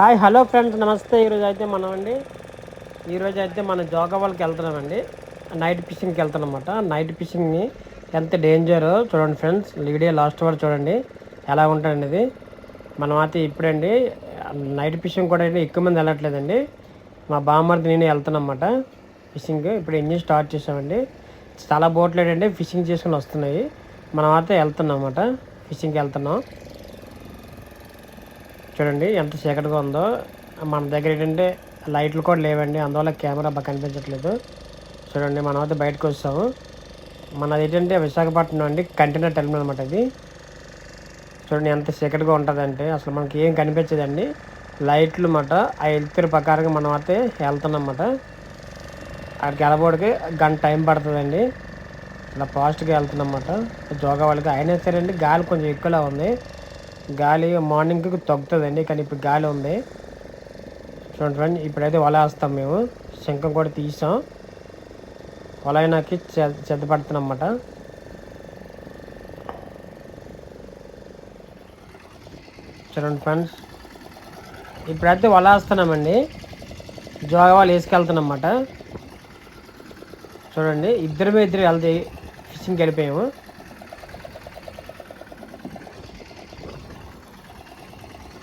Hi hello friends నమస్తే. ఈరోజు అయితే మనం అండి ఈరోజు అయితే మనం జోగవాళ్ళకి వెళ్తున్నామండి. నైట్ ఫిషింగ్కి వెళ్తాం అనమాట నైట్ ఫిషింగ్ని ఎంత డేంజర్ చూడండి ఫ్రెండ్స్. వీడియో లాస్ట్ వరకు చూడండి. ఎలా ఉంటుందండి ఇది మనం అయితే ఇప్పుడండి నైట్ ఫిషింగ్ కూడా ఎక్కువ మంది వెళ్ళట్లేదండి. మా బామ్మర్ది నేను వెళ్తానమాట ఫిషింగ్. ఇప్పుడు ఇంజిన్ స్టార్ట్ చేసామండి చాలా బోట్లు ఏంటంటే ఫిషింగ్ చేసుకుని వస్తున్నాయి. మనం అయితే వెళ్తున్నాం అన్నమాట ఫిషింగ్కి వెళ్తున్నాం. చూడండి ఎంత చీకటిగా ఉందో. మన దగ్గర ఏంటంటే లైట్లు కూడా లేవండి. అందువల్ల కెమెరా బాగా కనిపించట్లేదు. చూడండి మనం అయితే బయటకు వస్తాము మనది ఏంటంటే విశాఖపట్నం అండి కంటైనర్ టెర్మినల్ అనమాట ఇది. చూడండి ఎంత చీకటిగా ఉంటుందంటే అసలు మనకి ఏం కనిపించదండి. లైట్లు అన్నమాట ఆ వెళ్తున్న ప్రకారంగా మనం అయితే వెళ్తున్నాం అన్నమాట. అక్కడికి వెళ్ళబోడికి గంట టైం పడుతుందండి. ఇలా ఫాస్ట్గా వెళ్తున్నాం అన్నమాట. జోగా వాళ్ళకి అయినా సరే అండి గాలి కొంచెం ఎక్కువలా ఉంది. గాలి మార్నింగ్కి తగ్గుతుందండి కానీ ఇప్పుడు గాలి ఉంది. చూడండి ఫ్రెండ్ ఇప్పుడైతే వల వేస్తాం మేము. శంఖం కూడా తీసాం. వల చెద్ద పడుతున్నమాట అన్నమాట. చూడండి ఫ్రెండ్స్ ఇప్పుడైతే వల వేస్తున్నామండి. జోగా వాళ్ళు వేసుకెళ్తున్నాం చూడండి ఇద్దరు ఇద్దరు వెళ్తే ఫిషింగ్కి వెళ్ళిపోయాము.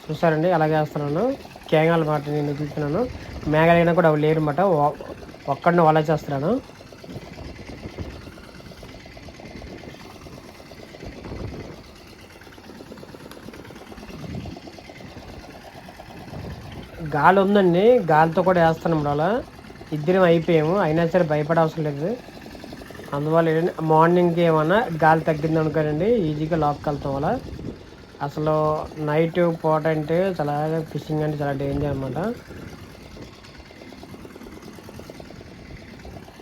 చూసారండి అలాగే వేస్తున్నాను. కేగాల మాట నేను చూస్తున్నాను. మేఘాలైనా కూడా అవి లేరు అనమాట ఒక్కడిని వల చేస్తున్నాను. గాలి ఉందండి. గాలితో కూడా వేస్తున్నాం అలా. ఇద్దరం అయిపోయాము. అయినా సరే భయపడే అవసరం లేదు. అందువల్ల ఏంటంటే మార్నింగ్కి ఏమన్నా గాలి తగ్గింది అనుకోనండి ఈజీగా లాక్కి వెళ్తాం అలా. అసలు నైట్ పూట అంటే చాలా ఫిషింగ్ అంటే చాలా డేంజర్ అనమాట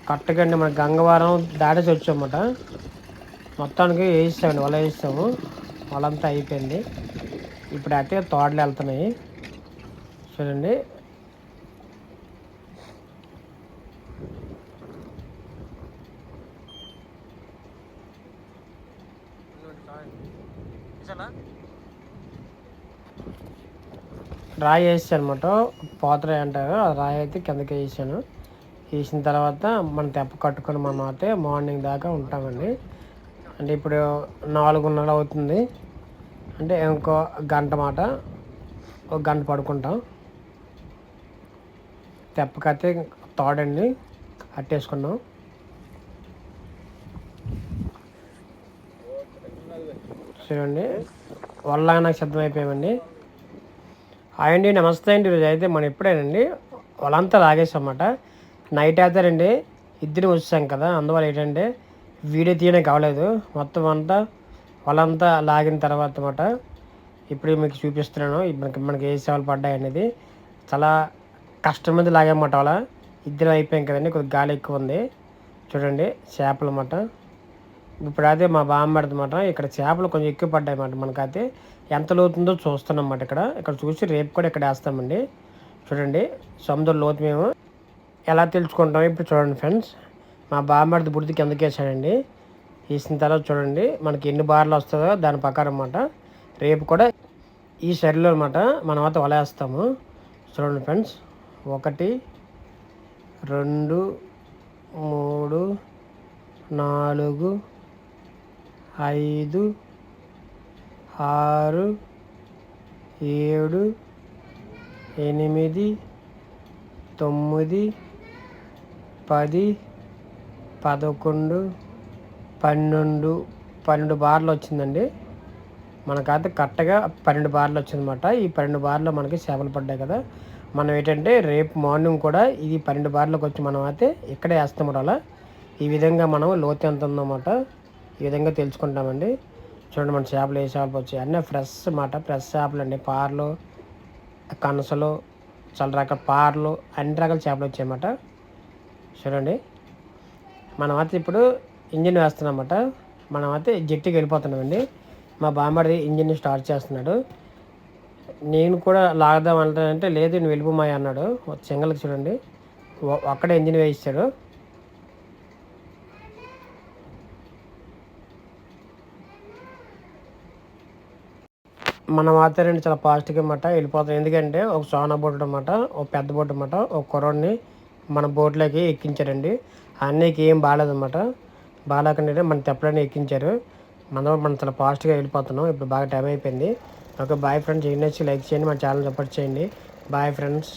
కరెక్ట్గా అండి మన గంగవరం దాటేసి వచ్చామన్నమాట. మొత్తానికి వేసామండి వల వేసాము వలంతా అయిపోయింది. ఇప్పుడు అయితే తోటలు వెళ్తున్నాయి. చూడండి. రాయి వేసాను అనమాట పోతరాయి అంటారు. ఆ రాయి అయితే కిందకి వేసాను. వేసిన తర్వాత మనం తెప్ప కట్టుకొని మనం అయితే మార్నింగ్ దాకా ఉంటామండి. అంటే ఇప్పుడు నాలుగున్నర అవుతుంది. అంటే ఇంకో గంట మాట ఒక గంట పడుకుంటాం. తెప్పకైతే తోడండి. అట్టేసుకున్నాం చూడండి. వల్ల నాకు సిద్ధమైపోయామండి. హాయ్ అండి నమస్తే అండి. ఈరోజు అయితే మనం ఎప్పుడేనండి వాళ్ళంతా లాగేసామన్నమాట. నైట్ అవుతారండి ఇద్దరు వచ్చాం కదా. అందువల్ల ఏంటంటే వీడియో తీయడానికి కావలేదు. మొత్తం అంతా వాళ్ళంతా లాగిన తర్వాత అన్నమాట. ఇప్పుడు మీకు చూపిస్తున్నాను. మనకి మనకి ఏ సేవలు పడ్డాయి అనేది. చాలా కష్టం మీద లాగామన్నమాట వాళ్ళ. ఇద్దరు అయిపోయాం కదండి కొద్దిగా గాలి ఎక్కువ ఉంది. చూడండి చేపలు అన్నమాట. ఇప్పుడైతే మా బామ్మడదన్నమాట ఇక్కడ చేపలు కొంచెం ఎక్కువ పడ్డాయి అన్నమాట మనకైతే. ఎంత లోతుందో చూస్తున్నాం అన్నమాట ఇక్కడ. ఇక్కడ చూసి రేపు కూడా ఇక్కడ వేస్తామండి. చూడండి సముద్ర లోతు మేము ఎలా తెలుసుకుంటాం ఇప్పుడు చూడండి ఫ్రెండ్స్. మా బామ్మడిది బుడిది కిందకి వేసాడండి. వేసిన తర్వాత చూడండి మనకి ఎన్ని బార్లు వస్తుందో దాని ప్రకారం అన్నమాట. రేపు కూడా ఈ సరిలో అనమాట మనం అయితే వలేస్తాము చూడండి ఫ్రెండ్స్ ఒకటి రెండు మూడు నాలుగు ఐదు ఆరు ఏడు ఎనిమిది తొమ్మిది పది పదకొండు పన్నెండు. పన్నెండు బార్లు వచ్చిందండి. మనకైతే కరెక్ట్గా పన్నెండు బార్లు వచ్చిందన్నమాట. ఈ పన్నెండు బార్లు మనకి చేపలు పడ్డాయి కదా. మనం ఏంటంటే రేపు మార్నింగ్ కూడా ఇది పన్నెండు బార్లకు వచ్చి మనం అయితే ఇక్కడే వేస్తాం అలా. ఈ విధంగా మనం లోతు ఎంత ఉందన్నమాట. ఈ విధంగా తెలుసుకుంటామండి. చూడండి మన చేపలు ఏ చేపలు వచ్చాయి? అన్నీ ఫ్రెష్ అన్నమాట ఫ్రెష్ చేపలు అండి. పార్లు కనసలు చాలా రకాల పార్లు అన్ని రకాల చేపలు వచ్చాయన్నమాట చూడండి. మనం అయితే ఇప్పుడు ఇంజిన్ వేస్తున్నామన్నమాట మనం అయితే జట్టుకి వెళ్ళిపోతున్నామండి మా బామ్మడిది ఇంజిన్ స్టార్ట్ చేస్తున్నాడు. నేను కూడా లాగదాం అంటే లేదు నేను వెళ్ళిపోమాయి అన్నాడు. చెంగలకి చూడండి. ఒక్కడే ఇంజిన్ వేయిస్తాడు. మనం మాత్రం చాలా పాజిటివ్గా అన్నమాట వెళ్ళిపోతాం. ఎందుకంటే ఒక సోనా బోట్ అనమాట ఒక పెద్ద బోట్ అనమాట ఒక కుర్రోడిని మన బోట్లోకి ఎక్కించారండి. అన్నీకి ఏం బాగాలేదన్నమాట బాగాలేకుండా మన తెప్పలని ఎక్కించారు. మనం మనం చాలా ఫాస్ట్గా వెళ్ళిపోతున్నాం. ఇప్పుడు బాగా టైం అయిపోయింది. ఓకే బాయ్ ఫ్రెండ్స్ ఏం నచ్చి లైక్ చేయండి మన ఛానల్ సపోర్ట్ చేయండి. Bye friends